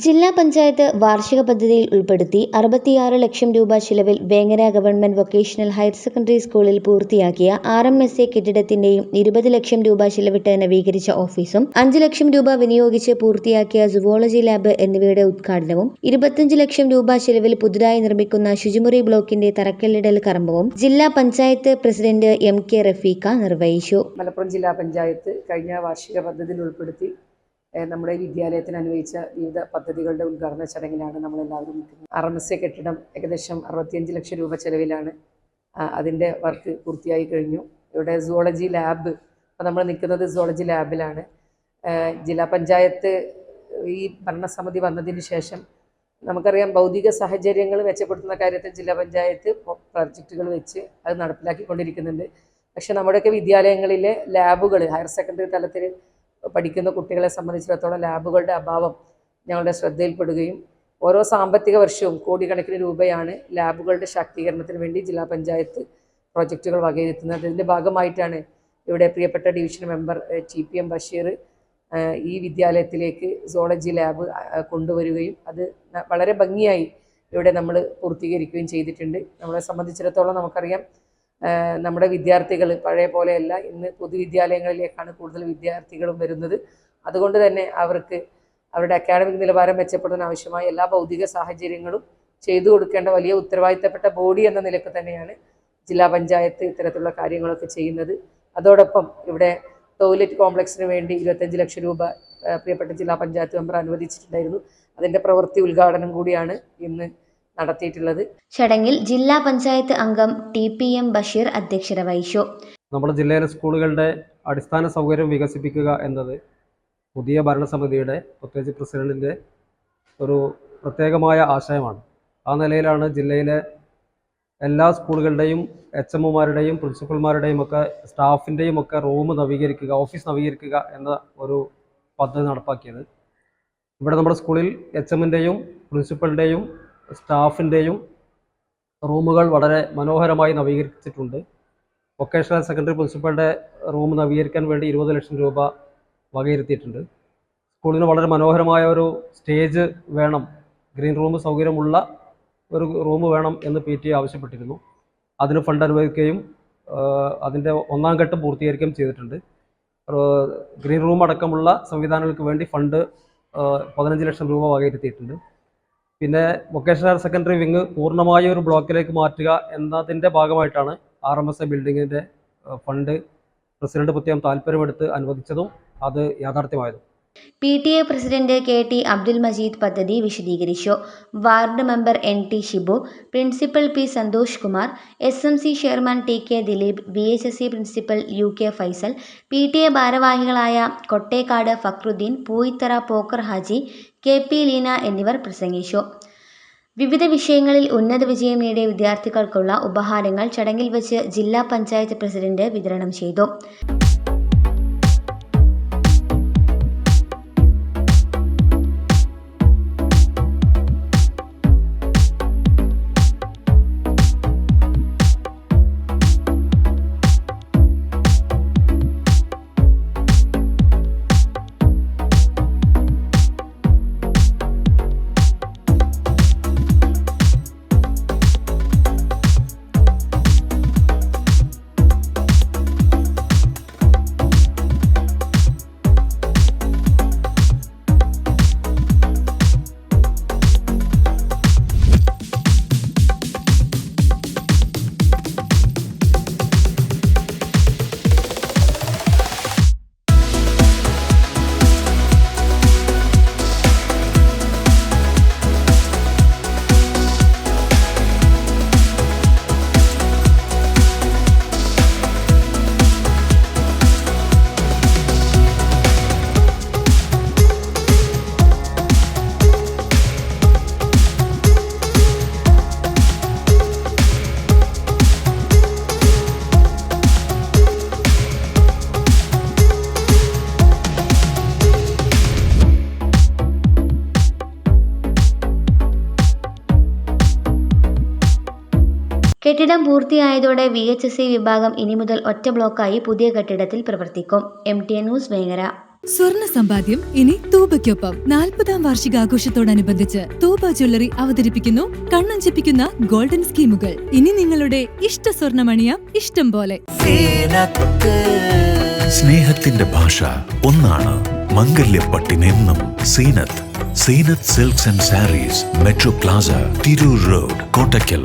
ജില്ലാ പഞ്ചായത്ത് വാർഷിക പദ്ധതിയിൽ ഉൾപ്പെടുത്തി അറുപത്തിയാറ് ലക്ഷം രൂപ ചിലവിൽ Vengara government vocational higher secondary സ്കൂളിൽ പൂർത്തിയാക്കിയ ആർ എം എസ് എ കെട്ടിടത്തിന്റെയും ഇരുപത് ലക്ഷം രൂപ ചിലവിട്ട് നവീകരിച്ച ഓഫീസും അഞ്ച് ലക്ഷം രൂപ വിനിയോഗിച്ച് പൂർത്തിയാക്കിയ സുവോളജി ലാബ് എന്നിവയുടെ ഉദ്ഘാടനവും ഇരുപത്തിയഞ്ച് ലക്ഷം രൂപ ചിലവിൽ പുതുതായി നിർമ്മിക്കുന്ന ശുചിമുറി ബ്ലോക്കിന്റെ തറക്കല്ലിടൽ കർമ്മവും ജില്ലാ panchayat president M K Rafeeqa നിർവഹിച്ചു. മലപ്പുറം ജില്ലാ പഞ്ചായത്ത് കഴിഞ്ഞ വാർഷിക പദ്ധതിയിൽ ഉൾപ്പെടുത്തി നമ്മുടെ വിദ്യാലയത്തിന് അനുവദിച്ച വിവിധ പദ്ധതികളുടെ ഉദ്ഘാടന ചടങ്ങിലാണ് നമ്മളെല്ലാവരും നിൽക്കുന്നത്. ആർ എം എസ് എ കെട്ടിടം ഏകദേശം അറുപത്തിയഞ്ച് ലക്ഷം രൂപ ചെലവിലാണ് അതിന്റെ വർക്ക് പൂർത്തിയായി കഴിഞ്ഞു. ഇവിടെ സുവോളജി ലാബ് അപ്പോൾ നമ്മൾ നിൽക്കുന്നത് സുവോളജി ലാബിലാണ് ജില്ലാ പഞ്ചായത്ത് ഈ ഭരണസമിതി വന്നതിന് ശേഷം നമുക്കറിയാം ഭൗതിക സാഹചര്യങ്ങൾ മെച്ചപ്പെടുത്തുന്ന കാര്യത്തിൽ ജില്ലാ പഞ്ചായത്ത് പ്രോജക്റ്റുകൾ വെച്ച് അത് നടപ്പിലാക്കിക്കൊണ്ടിരിക്കുന്നുണ്ട്. പക്ഷെ നമ്മുടെയൊക്കെ വിദ്യാലയങ്ങളിലെ ലാബുകൾ ഹയർ സെക്കൻഡറി തലത്തിൽ പഠിക്കുന്ന കുട്ടികളെ സംബന്ധിച്ചിടത്തോളം ലാബുകളുടെ അഭാവം ഞങ്ങളുടെ ശ്രദ്ധയിൽപ്പെടുകയും ഓരോ സാമ്പത്തിക വർഷവും കോടിക്കണക്കിന് രൂപയാണ് ലാബുകളുടെ ശാക്തീകരണത്തിന് വേണ്ടി ജില്ലാ പഞ്ചായത്ത് പ്രോജക്റ്റുകൾ വകയിരുത്തുന്നത്. ഇതിന്റെ ഭാഗമായിട്ടാണ് ഇവിടെ പ്രിയപ്പെട്ട division member T P M Basheer ഈ വിദ്യാലയത്തിലേക്ക് സോളജി ലാബ് കൊണ്ടുവരികയും അത് വളരെ ഭംഗിയായി ഇവിടെ നമ്മൾ പൂർത്തീകരിക്കുകയും ചെയ്തിട്ടുണ്ട്. നമ്മളെ സംബന്ധിച്ചിടത്തോളം നമുക്കറിയാം നമ്മുടെ വിദ്യാർത്ഥികൾ പഴയ പോലെയല്ല ഇന്ന് പൊതുവിദ്യാലയങ്ങളിലേക്കാണ് കൂടുതൽ വിദ്യാർത്ഥികളും വരുന്നത്. അതുകൊണ്ട് തന്നെ അവർക്ക് അവരുടെ അക്കാഡമിക് നിലവാരം മെച്ചപ്പെടുന്നതിന് ആവശ്യമായ എല്ലാ ഭൗതിക സാഹചര്യങ്ങളും ചെയ്തു കൊടുക്കേണ്ട വലിയ ഉത്തരവാദിത്തപ്പെട്ട ബോഡി എന്ന നിലയ്ക്ക് തന്നെയാണ് ജില്ലാ പഞ്ചായത്ത് ഇത്തരത്തിലുള്ള കാര്യങ്ങളൊക്കെ ചെയ്യുന്നത്. അതോടൊപ്പം ഇവിടെ ടോയ്ലറ്റ് കോംപ്ലക്സിന് വേണ്ടി ഇരുപത്തഞ്ച് ലക്ഷം രൂപ പ്രിയപ്പെട്ട ജില്ലാ പഞ്ചായത്ത് മെമ്പർ അനുവദിച്ചിട്ടുണ്ടായിരുന്നു. അതിന്റെ പ്രവൃത്തി ഉദ്ഘാടനം കൂടിയാണ് ഇന്ന് നടത്തിയിട്ടുള്ളത്. ചടങ്ങിൽ ജില്ലാ പഞ്ചായത്ത് അംഗം ടി പി എം ബഷീർ അധ്യക്ഷത വഹിച്ചു നമ്മുടെ ജില്ലയിലെ സ്കൂളുകളുടെ അടിസ്ഥാന സൗകര്യം വികസിപ്പിക്കുക എന്നത് പുതിയ ഭരണസമിതിയുടെ പ്രത്യേകിച്ച് പ്രസിഡന്റിന്റെ ഒരു പ്രത്യേകമായ ആശയമാണ്. ആ നിലയിലാണ് ജില്ലയിലെ എല്ലാ സ്കൂളുകളുടെയും എച്ച് എമ്മുമാരുടെയും പ്രിൻസിപ്പൽമാരുടെയും ഒക്കെ സ്റ്റാഫിന്റെയും ഒക്കെ റൂം നവീകരിക്കുക ഓഫീസ് നവീകരിക്കുക എന്ന ഒരു പദ്ധതി നടപ്പാക്കിയത്. ഇവിടെ നമ്മുടെ സ്കൂളിൽ എച്ച് എമ്മിന്റെയും പ്രിൻസിപ്പലിന്റെയും സ്റ്റാഫിന്റെയും റൂമുകൾ വളരെ മനോഹരമായി നവീകരിച്ചിട്ടുണ്ട്. വൊക്കേഷണൽ സെക്കൻഡറി പ്രിൻസിപ്പളുടെ റൂം നവീകരിക്കാൻ വേണ്ടി ഇരുപത് ലക്ഷം രൂപ വകയിരുത്തിയിട്ടുണ്ട്. സ്കൂളിന് വളരെ മനോഹരമായ ഒരു സ്റ്റേജ് വേണം ഗ്രീൻ റൂം സൗകര്യമുള്ള ഒരു റൂം വേണം എന്ന് പി ടി ആവശ്യപ്പെട്ടിരുന്നു. അതിന് ഫണ്ട് അനുവദിക്കുകയും അതിന്റെ ഒന്നാം ഘട്ടം പൂർത്തീകരിക്കുകയും ചെയ്തിട്ടുണ്ട്. ഗ്രീൻ റൂം അടക്കമുള്ള സംവിധാനങ്ങൾക്ക് വേണ്ടി ഫണ്ട് പതിനഞ്ച് ലക്ഷം രൂപ വകയിരുത്തിയിട്ടുണ്ട്. പിന്നെ വൊക്കേഷണൽ ഹയർ സെക്കൻഡറി വിങ് പൂർണമായ ഒരു ബ്ലോക്കിലേക്ക് മാറ്റുക എന്നതിന്റെ ഭാഗമായിട്ടാണ് ആർ എം എസ് എ ബിൽഡിങ്ങിന്റെ ഫണ്ട് പ്രസിഡന്റ് പ്രത്യേകം താല്പര്യമെടുത്ത് അനുവദിച്ചതും അത് യാഥാർത്ഥ്യമായതും. P T A president K T Abdul Majeed പദ്ധതി വിശദീകരിച്ചു. Ward member N T Shibu principal P Santhosh Kumar S M C chairman T K Dileep V H S C principal U K Faisal P T A ഭാരവാഹികളായ Kottekkad Fakhruddin Pooyithara Pokker Haji K P Leena എന്നിവർ പ്രസംഗിച്ചു. വിവിധ വിഷയങ്ങളിൽ ഉന്നത വിജയം നേടിയ വിദ്യാർത്ഥികൾക്കുള്ള ഉപഹാരങ്ങൾ ചടങ്ങിൽ വെച്ച് ജില്ലാ പഞ്ചായത്ത് പ്രസിഡന്റ് വിതരണം ചെയ്തു. കെട്ടിടം പൂർത്തിയായതോടെ വി എച്ച് എസ് സി വിഭാഗം ഇനി മുതൽ ഒറ്റ ബ്ലോക്കായി പുതിയ കെട്ടിടത്തിൽ പ്രവർത്തിക്കും. M T A news Vengara. സ്വർണ സമ്പാദ്യം ഇനി തൂബയ്ക്കൊപ്പം. നാൽപ്പതാം വാർഷികാഘോഷത്തോടനുബന്ധിച്ച് തൂബ ജ്വല്ലറി അവതരിപ്പിക്കുന്നു കണ്ണഞ്ചിപ്പിക്കുന്ന ഗോൾഡൻ സ്കീമുകൾ. ഇനി നിങ്ങളുടെ ഇഷ്ട സ്വർണമണിയാം ഇഷ്ടം പോലെ. സ്നേഹത്തിന്റെ ഭാഷ ഒന്നാണ്. മംഗല്യപ്പട്ടിനെന്നും Zeenath. Zeenath silks and sarees metro plaza Tirur road Kottakkal.